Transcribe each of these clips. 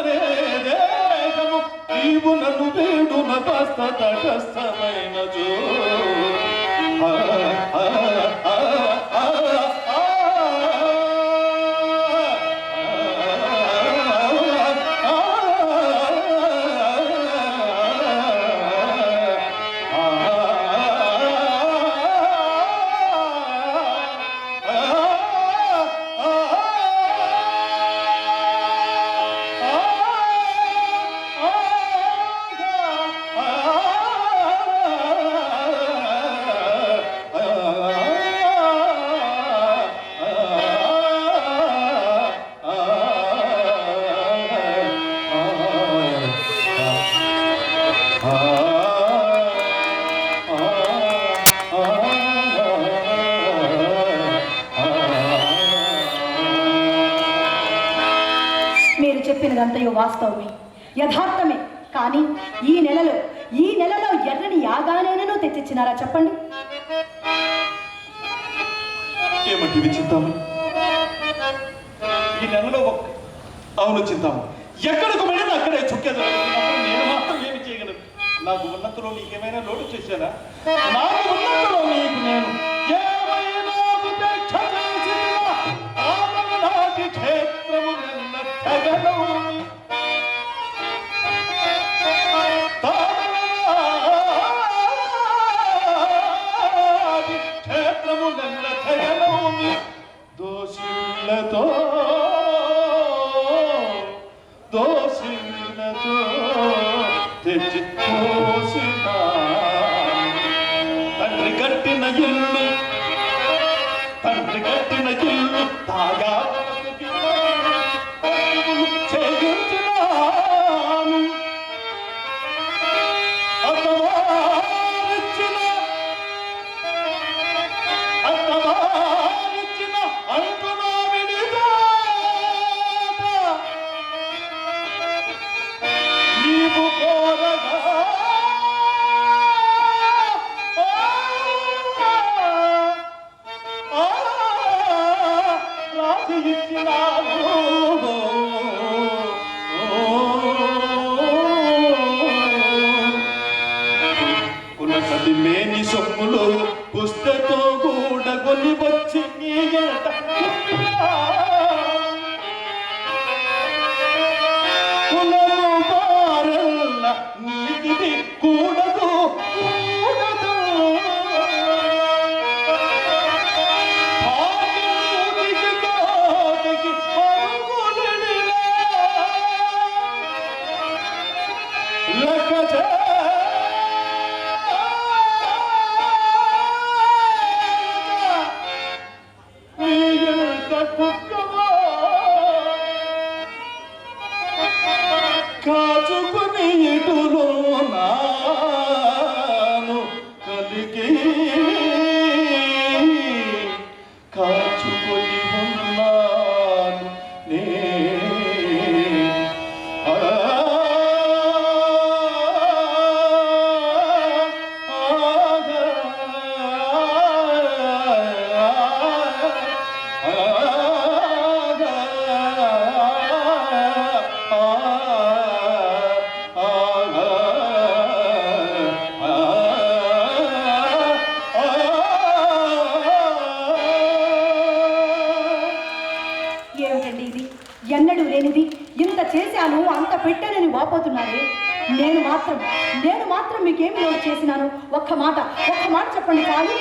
విడువలే దేహము నీవు నన్ను వేడున కస్తత కష్టమైన జో వాస్తవమే యథార్థమే. కానీ ఈ నెలలో ఈ నెలలో ఎర్రని యాగానేనూ తెచ్చిచ్చినారా చెప్పండి? ఏమంటివి చింతామణి? ఈ నెలలో ఒక్క అవును చింతామణి. ఎక్కడికి వెళ్ళినా అక్కడే చుక్కేది నేను మాత్రం ఏమి చేయగలను? నాకు ఉన్నతలో నీకేమైనా లోటు చేశానా? నాకు ఉన్నతలో నీకు నేను జిల్లు తండ్రి కట్టిన జిల్లు తాగా మేని సొమ్ములు పుస్తతో కూడా కొని వచ్చి నీ ఎట నేను మాత్రం నేను మాత్రం మీకేమి లోటు చేసినాను? ఒక్క మాట ఒక్క మాట చెప్పండి చాలు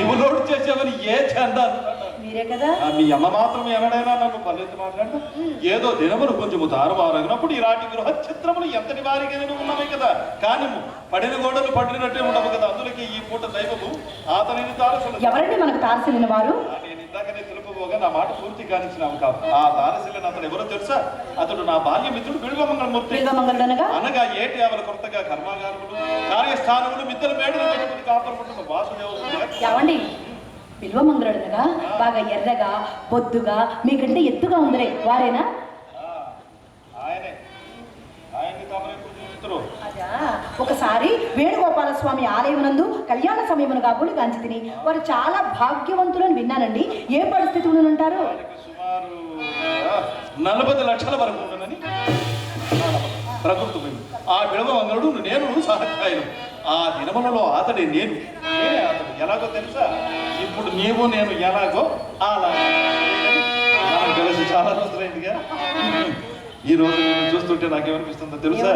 నీవు చేసేవని ఏ చందాలు? మీరే కదా? ఆ, మీ అమ్మ మాత్రం ఎవడైనా నన్ను పల్లెత్తు మాట్లాడతా ఏదో దినములు కొంచెము తారుమారగినప్పుడు ఇలాంటి గృహ చిత్రములు ఎంతటి వారికి ఉన్నవి కదా? కానీ పడిన గోడలు పడినట్టే ఉండవు కదా? అందులోకి ఈ పూట దైవము అతనిని తారసులు. ఎవరండి మనకు తారసిలిన వారు? తెలుపుకోగా నా మాట పూర్తి కానిచ్చినాము కాదు ఆ తారసిల్లిన అతను ఎవరో తెలుసా? అతడు నా బాల్య మిత్రుడు బిల్వమంగళమూర్తి అనగా ఏటి అవల కొత్తగా కర్మాగారములు కార్యస్థానములు మిద్దరు మేడలు పెట్టుకుని కాపాడుకుంటున్న వాసుదేవుడు ఏమండి బిల్వమంగళుడనగా బాగా ఎర్రగా బొద్దుగా మీకంటే ఎత్తుగా ఉందిరే వారేనా? ఆయనే. ఆయన్ని తమరు ఒకసారి వేణుగోపాల స్వామి ఆలయమునందు కళ్యాణ సమయమును కాబోలు తిని వారు చాలా భాగ్యవంతులని విన్నానండి. ఏ పరిస్థితులు ఉంటారు? నలభై లక్షల వరకు ప్రకృతి. ఆ విడవమంగళుడు నేను సహకాయను ఆ దినములలో అతడి నేను. నేనే అతడు. ఎలాగో తెలుసా? ఇప్పుడు నీవు నేను ఎలాగో అలా. కలిసి చాలా రోజులైందిగా. ఈ రోజు నేను చూస్తుంటే నాకేమనిపిస్తుందో తెలుసా?